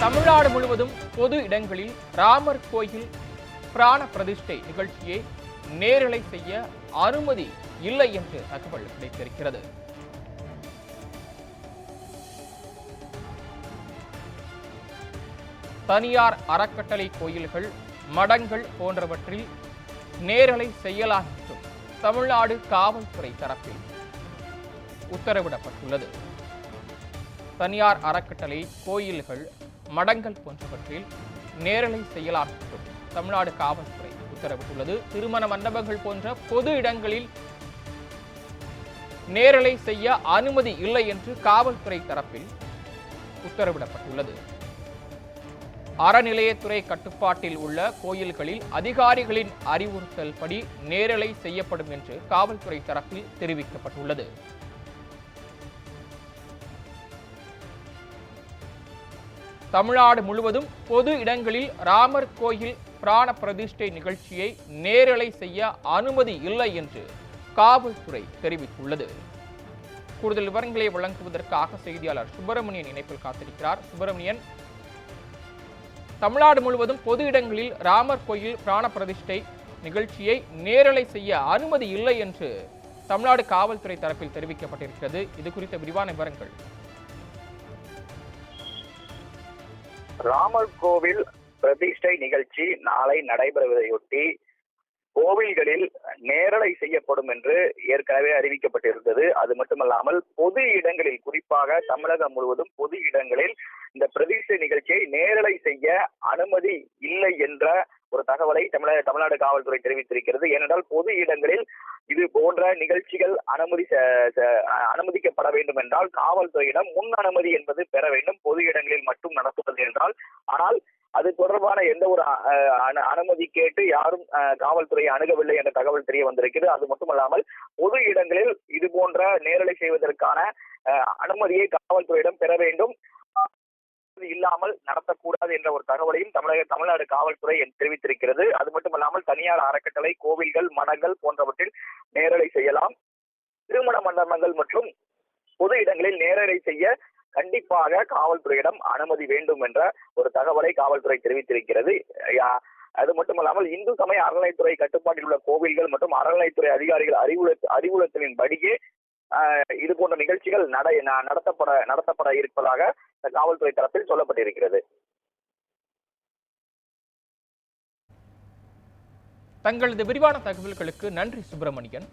தமிழ்நாடு முழுவதும் பொது இடங்களில் ராமர் கோயில் பிராண பிரதிஷ்டை நிகழ்ச்சியை நேரலை செய்ய அனுமதி இல்லை என்று தகவல் கிடைத்திருக்கிறது. தனியார் அறக்கட்டளை கோயில்கள் மடங்கள் போன்றவற்றில் நேரலை செய்யலாம் என்றும் தமிழ்நாடு காவல்துறை தரப்பில் உத்தரவிடப்பட்டுள்ளது. தனியார் அறக்கட்டளை கோயில்கள் மடங்கள் போன்றவற்றில் நேரலை செயலாற்றும் தமிழ்நாடு காவல்துறை உத்தரவிட்டுள்ளது. திருமண மண்டபங்கள் போன்ற பொது இடங்களில் நேரலை செய்ய அனுமதி இல்லை என்று காவல்துறை தரப்பில் உத்தரவிடப்பட்டுள்ளது. அறநிலையத்துறை கட்டுப்பாட்டில் உள்ள கோயில்களில் அதிகாரிகளின் அறிவுறுத்தல் படி நேரலை செய்யப்படும் என்று காவல்துறை தரப்பில் தெரிவிக்கப்பட்டுள்ளது. தமிழ்நாடு முழுவதும் பொது இடங்களில் ராமர் கோயில் பிராண பிரதிஷ்டை நிகழ்ச்சியை நேரலை செய்ய அனுமதி இல்லை என்று காவல்துறை தெரிவித்துள்ளது. கூடுதல் விவரங்களை வழங்குவதற்காக செய்தியாளர் சுப்பிரமணியன் இணைப்பில் காத்திருக்கிறார். சுப்பிரமணியன் தமிழ்நாடு முழுவதும் பொது இடங்களில் ராமர் கோயில் பிராண பிரதிஷ்டை நிகழ்ச்சியை நேரலை செய்ய அனுமதி இல்லை என்று தமிழ்நாடு காவல்துறை தரப்பில் தெரிவிக்கப்பட்டிருக்கிறது. இது குறித்த விரிவான விவரங்கள். ராமர் கோவில் பிரதிஷ்டை நிகழ்ச்சி நாளை நடைபெறுவதையொட்டி கோவில்களில் நேரலை செய்யப்படும் என்று ஏற்கனவே அறிவிக்கப்பட்டிருந்தது. அது மட்டுமல்லாமல் பொது இடங்களில் குறிப்பாக தமிழகம் முழுவதும் பொது இடங்களில் இந்த பிரதிஷ்டை நிகழ்ச்சியை நேரலை செய்ய அனுமதி இல்லை என்ற ஒரு தகவலை தமிழக தமிழ்நாடு காவல்துறை தெரிவித்திருக்கிறது. ஏனென்றால் பொது இடங்களில் இது போன்ற நிகழ்ச்சிகள் அனுமதி அனுமதிக்கப்பட வேண்டும் என்றால் காவல்துறையிடம் முன் அனுமதி என்பது பெற வேண்டும். பொது இடங்களில் மட்டும் நடத்துவது என்றால் ஆனால் அது தொடர்பான எந்த ஒரு அனுமதி கேட்டு யாரும் காவல்துறையை அணுகவில்லை என்ற தகவல் தெரிய வந்திருக்கிறது. அது மட்டுமல்லாமல் பொது இடங்களில் இது போன்ற நேரலை செய்வதற்கான அனுமதியை காவல்துறையிடம் பெற வேண்டும். அனுமதி இல்லாமல் நடத்தக்கூடாது என்ற ஒரு தகவலையும் தமிழக தமிழ்நாடு காவல்துறை தெரிவித்திருக்கிறது. அது மட்டுமல்லாமல் தனியார் அறக்கட்டளை கோவில்கள் மடங்கள் போன்றவற்றில் நேரலை செய்யலாம். திருமண மண்டபங்கள் மற்றும் பொது இடங்களில் நேரலை செய்ய கண்டிப்பாக காவல்துறையிடம் அனுமதி வேண்டும் என்ற ஒரு தகவலை காவல்துறை தெரிவித்திருக்கிறது. அது மட்டுமல்லாமல் இந்து சமய அறநிலைத்துறை கட்டுப்பாட்டில் உள்ள கோவில்கள் மற்றும் அறநிலைத்துறை அதிகாரிகள் அறிவுறு அறிவுறுத்தலின் படியே இது போன்ற நிகழ்ச்சிகள் நட ந- நடத்தப்பட நடத்தப்பட இருப்பதாக காவல்துறை தரப்பில் சொல்லப்பட்டிருக்கிறது. தங்களது விரிவான தகவல்களுக்கு நன்றி சுப்பிரமணியன்.